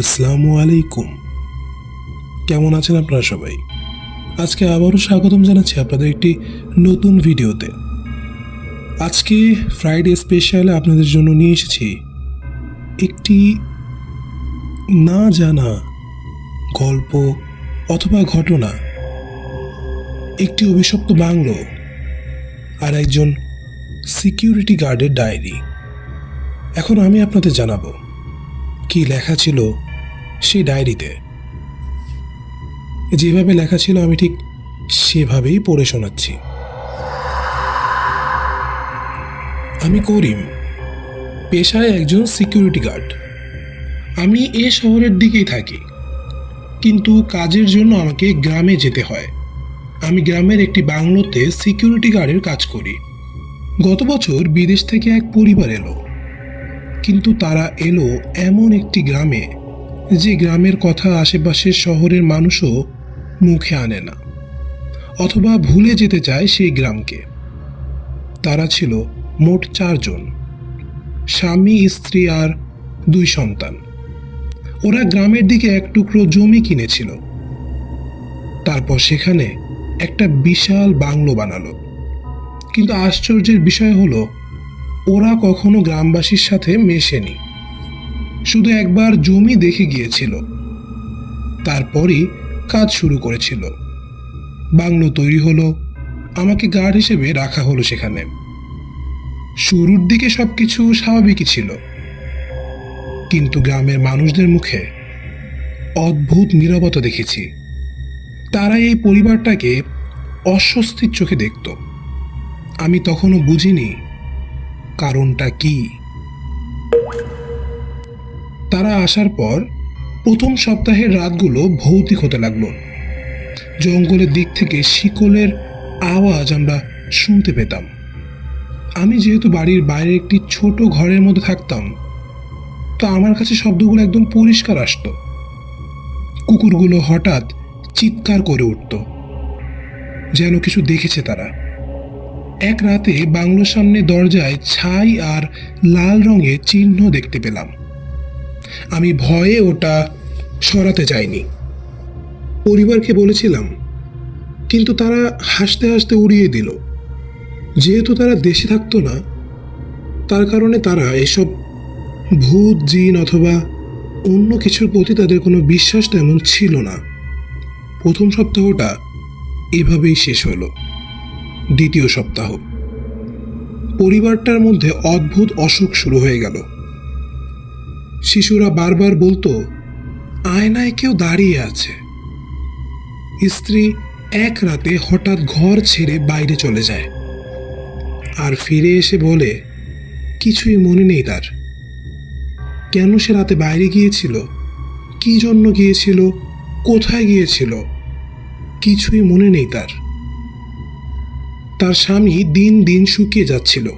আসসালামু আলাইকুম। কেমন আছেন আপনারা সবাই? আজকে আবারও স্বাগতম জানাচ্ছি আপনাদের একটি নতুন ভিডিওতে। আজকে ফ্রাইডে স্পেশাল আপনাদের জন্য নিয়ে এসেছি একটি না জানা গল্প অথবা ঘটনা। একটি অভিশপ্ত বাংলো আর একজন সিকিউরিটি গার্ডের ডায়েরি এখন আমি আপনাদের জানাব। কি লেখা ছিল সেই ডায়েরিতে। যেভাবে লেখা ছিল, আমি ঠিক সেভাবেই পড়ে শোনাচ্ছি। আমি করিম, পেশায় একজন সিকিউরিটি গার্ড আমি এ শহরের দিকেই থাকি, কিন্তু কাজের জন্য আমাকে গ্রামে যেতে হয়। আমি গ্রামের একটি বাংলোতে সিকিউরিটি গার্ডের কাজ করি। গত বছর বিদেশ থেকে এক পরিবার এলো। কিন্তু তারা এলো এমন একটি গ্রামে, যে গ্রামের কথা আশেপাশের শহরের মানুষও মুখে আনে না, অথবা ভুলে যেতে চায় সেই গ্রামকে। তারা ছিল মোট চারজন, স্বামী, স্ত্রী আর দুই সন্তান। ওরা গ্রামের দিকে এক টুকরো জমি কিনেছিল। তারপর সেখানে একটা বিশাল বাংলো বানালো। কিন্তু আশ্চর্যের বিষয় হলো ওরা কখনো গ্রামবাসীর সাথে মেশেনি। শুধু একবার জমি দেখে গিয়েছিল। তারপরই কাজ শুরু করেছিল। বাংলো তৈরি হলো, আমাকে গার্ড হিসেবে রাখা হলো সেখানে। শুরুর দিকে সব কিছু স্বাভাবিকই ছিল। কিন্তু গ্রামের মানুষদের মুখে অদ্ভুত নীরবতা দেখেছি। তারা এই পরিবারটাকে অস্বস্তির চোখে দেখত। আমি তখনও বুঝিনি কারণটা কি? তারা আসার পর প্রথম সপ্তাহের রাতগুলো ভৌতিক হতে লাগল। জঙ্গলের দিক থেকে শিকলের আওয়াজ আমরা শুনতে পেতাম। আমি যেহেতু বাড়ির বাইরে একটি ছোট ঘরের মধ্যে থাকতাম, তো আমার কাছে শব্দগুলো একদম পরিষ্কার আসতো। কুকুরগুলো হঠাৎ চিৎকার করে উঠত, যেন কিছু দেখেছে তারা। এক রাতে বাংলোর সামনে দরজায় ছাই আর লাল রঙের চিহ্ন দেখতে পেলাম। আমি ভয়ে ওটা সরাতে চাইনি পরিবারকে বলেছিলাম, কিন্তু তারা হাসতে হাসতে উড়িয়ে দিল। যেহেতু তারা দেশে থাকতো না, তার কারণে তারা এসব ভূত, জিন অথবা অন্য কিছুর প্রতি তাদের কোনো বিশ্বাস তেমন ছিল না। প্রথম সপ্তাহটা এভাবেই শেষ হলো। দ্বিতীয় সপ্তাহ। পরিবারটার মধ্যে অদ্ভুত অসুখ শুরু হয়ে গেল। শিশুরা বারবার বলতো, আয়নায় কেউ দাঁড়িয়ে আছে। স্ত্রী এক রাতে হঠাৎ ঘর ছেড়ে বাইরে চলে যায়। আর ফিরে এসে বলে, কিছুই মনে নেই তার। কেন সে রাতে বাইরে গিয়েছিল? কি জন্য গিয়েছিল? কোথায় গিয়েছিল? কিছুই মনে নেই তার। তার স্বামী দিন দিন শুকিয়ে যাচ্ছিল।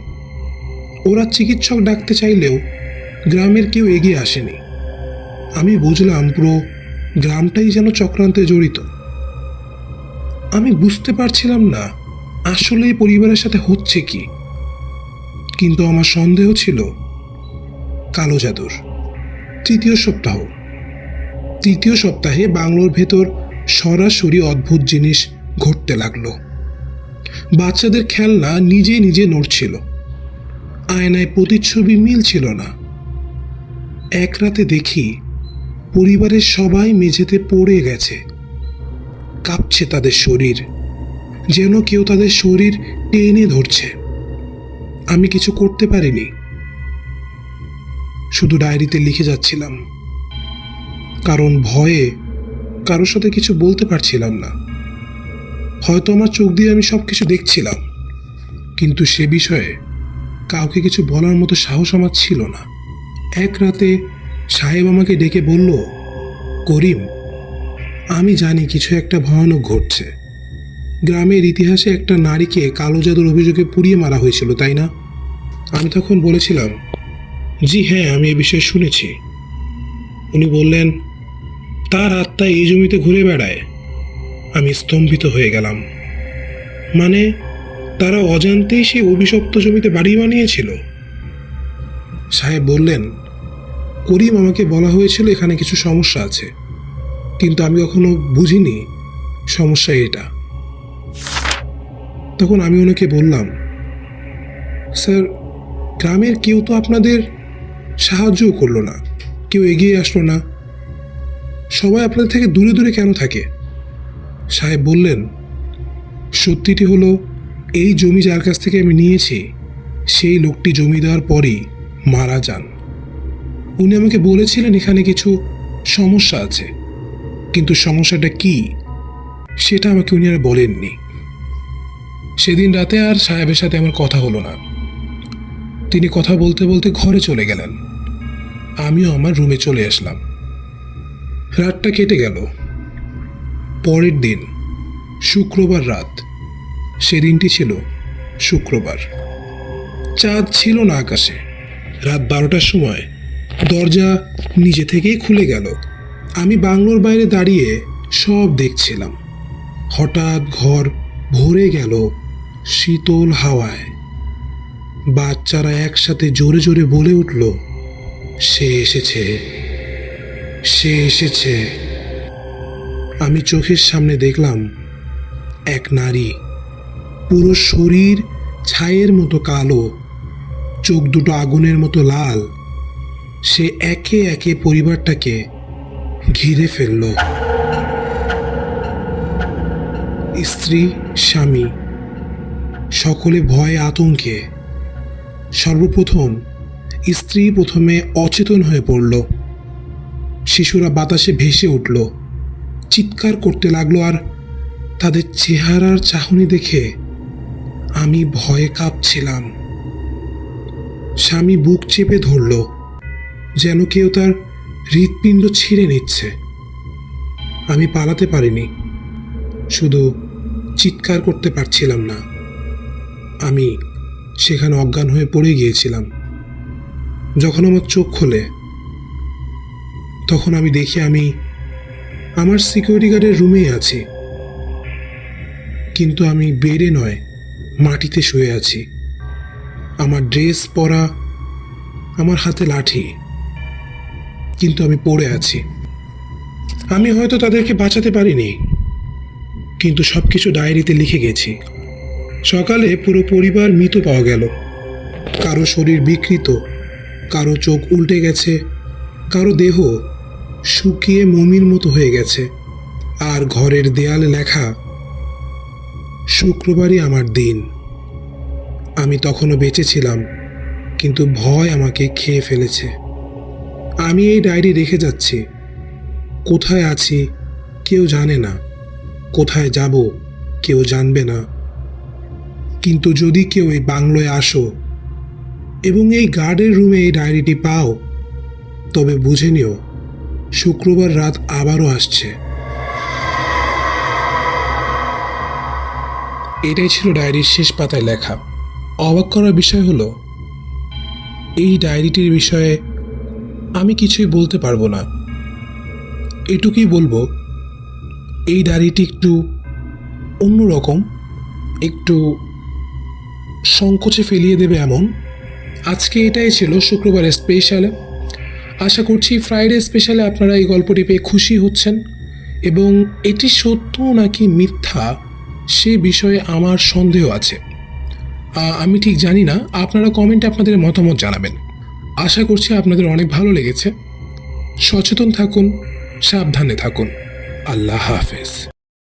ওরা চিকিৎসক ডাকতে চাইলেও গ্রামের কেউ এগিয়ে আসেনি। আমি বুঝলাম, পুরো, গ্রামটাই যেন চক্রান্তে জড়িত। আমি বুঝতে পারছিলাম না আসলে এই পরিবারের সাথে হচ্ছে কি। কিন্তু আমার সন্দেহ ছিল কালো জাদুর, তৃতীয় সপ্তাহ। তৃতীয় সপ্তাহে বাংলোর ভেতর সরাসরি অদ্ভুত জিনিস ঘটতে লাগল। বাচ্চাদের খেলনা নিজে নিজে নড়ছিল। আয়নায় প্রতিচ্ছবি মিলছিল না। এক রাতে দেখি পরিবারের সবাই মেঝেতে পড়ে গেছে। কাঁপছে তাদের শরীর, যেন কেউ তাদের শরীর টেনে ধরছে। আমি কিছু করতে পারিনি। শুধু ডায়েরিতে লিখে যাচ্ছিলাম। কারণ ভয়ে কারোর সাথে কিছু বলতে পারছিলাম না। হয়তো আমার চোখ দিয়ে আমি সব কিছু দেখছিলাম। কিন্তু সে বিষয়ে কাউকে কিছু বলার মতো সাহস আমার ছিল না। এক রাতে সাহেব আমাকে ডেকে বলল, করিম, আমি জানি কিছু একটা ভয়ানক ঘটছে। গ্রামের ইতিহাসে একটা নারীকে কালো জাদুর অভিযোগে পুড়িয়ে মারা হয়েছিল, তাই না? আমি তখন বলেছিলাম, জি হ্যাঁ আমি এ বিষয়ে শুনেছি। উনি বললেন, তার আত্মা এই জমিতে ঘুরে বেড়ায়। আমি স্তম্ভিত হয়ে গেলাম। মানে তারা অজান্তেই সেই অভিশপ্ত জমিতে বাড়ি বানিয়েছিল। সাহেব বললেন, করিম, আমাকে বলা হয়েছিল এখানে কিছু সমস্যা আছে। কিন্তু আমি কখনো বুঝিনি সমস্যা এটা। তখন আমি ওনাকে বললাম, স্যার, গ্রামের কেউ তো আপনাদের সাহায্যও করল না। কেউ এগিয়ে আসলো না। সবাই আপনাদের থেকে দূরে দূরে কেন থাকে? সাহেব বললেন, সত্যিটি হলো, এই জমি যার কাছ থেকে আমি নিয়েছি, সেই লোকটি জমি দেওয়ার পরেই মারা যান। উনি আমাকে বলেছিলেন এখানে কিছু সমস্যা আছে। কিন্তু সমস্যাটা কি, সেটা আমাকে উনি আর বলেননি। সেদিন রাতে আর সাহেবের সাথে আমার কথা হলো না। তিনি কথা বলতে বলতে ঘরে চলে গেলেন। আমিও আমার রুমে চলে আসলাম। রাতটা কেটে গেল। পরের দিন, শুক্রবার রাত, সেদিনটি ছিল শুক্রবার। চাঁদ ছিল না আকাশে। রাত বারোটার সময় দরজা নিজে থেকেই খুলে গেল। আমি বাংলোর বাইরে দাঁড়িয়ে সব দেখছিলাম। হঠাৎ ঘর ভরে গেল শীতল হাওয়ায়। বাচ্চারা একসাথে জোরে জোরে বলে উঠল, সে এসেছে সে এসেছে। আমি চোখের সামনে দেখলাম এক নারী, পুরো শরীর ছায়ের মতো কালো, চোখ দুটো আগুনের মতো লাল। সে একে একে পরিবারটাকে ঘিরে ফেলল। স্ত্রী, স্বামী, সকলে ভয়ে আতঙ্কে। সর্বপ্রথম স্ত্রী প্রথমে অচেতন হয়ে পড়ল। শিশুরা বাতাসে ভেসে উঠল। চিৎকার করতে লাগল আর তাদের চেহারার চাহনি দেখে আমি ভয়ে কাঁপছিলাম। স্বামী বুক চেপে ধরল, যেন কেউ তার হৃৎপিণ্ড ছিঁড়ে নিচ্ছে। আমি পালাতে পারিনি, শুধু চিৎকার করতে পারছিলাম না। আমি সেখানে অজ্ঞান হয়ে পড়ে গিয়েছিলাম। যখন আমার চোখ খোলে, তখন আমি দেখি আমি আমার সিকিউরিটি গার্ডের রুমেই আছি। কিন্তু আমি বেডে নয়, মাটিতে শুয়ে আছি। আমার ড্রেস পরা, আমার হাতে লাঠি। কিন্তু আমি পড়ে আছি। আমি হয়তো তাদেরকে বাঁচাতে পারিনি, কিন্তু সব কিছু ডায়েরিতে লিখে গেছি। সকালে পুরো পরিবার মৃত পাওয়া গেল। কারও শরীর বিকৃত, কারও চোখ উল্টে গেছে, কারও দেহ শুকিয়ে মমির মতো হয়ে গেছে। আর ঘরের দেয়ালে লেখা, শুক্রবারই আমার দিন। আমি তখনও বেঁচে ছিলাম, কিন্তু ভয় আমাকে খেয়ে ফেলেছে। আমি এই ডায়েরি রেখে যাচ্ছি। কোথায় আছি কেউ জানে না। কোথায় যাব কেউ জানবে না। কিন্তু যদি কেউ এই বাংলোয় আসো এবং এই গার্ডের রুমে এই ডায়েরিটি পাও, তবে বুঝে নিও শুক্রবার রাত আবারও আসছে। এটাই ছিল ডায়েরির শেষ পাতায় লেখা। অবাক করার বিষয় হলো, এই ডায়েরিটির বিষয়ে আমি কিছুই বলতে পারব না। এটুকুই বলব, এই ডায়েরিটি একটু অন্যরকম, একটু সংকোচে ফেলিয়ে দেবে এমন। আজকে এটাই ছিল শুক্রবারের স্পেশালে আশা করছি ফ্রাইডে স্পেশালে আপনারা এই গল্পটি পেয়ে খুশি হচ্ছেন এবং এটি সত্য নাকি মিথ্যা সে বিষয়ে আমার সন্দেহ আছে। আমি ঠিক জানি না, আপনারা কমেন্টে আপনাদের মতামত জানাবেন। আশা করছি আপনাদের অনেক ভালো লেগেছে। সচেতন থাকুন, সাবধানে থাকুন। আল্লাহ হাফেজ।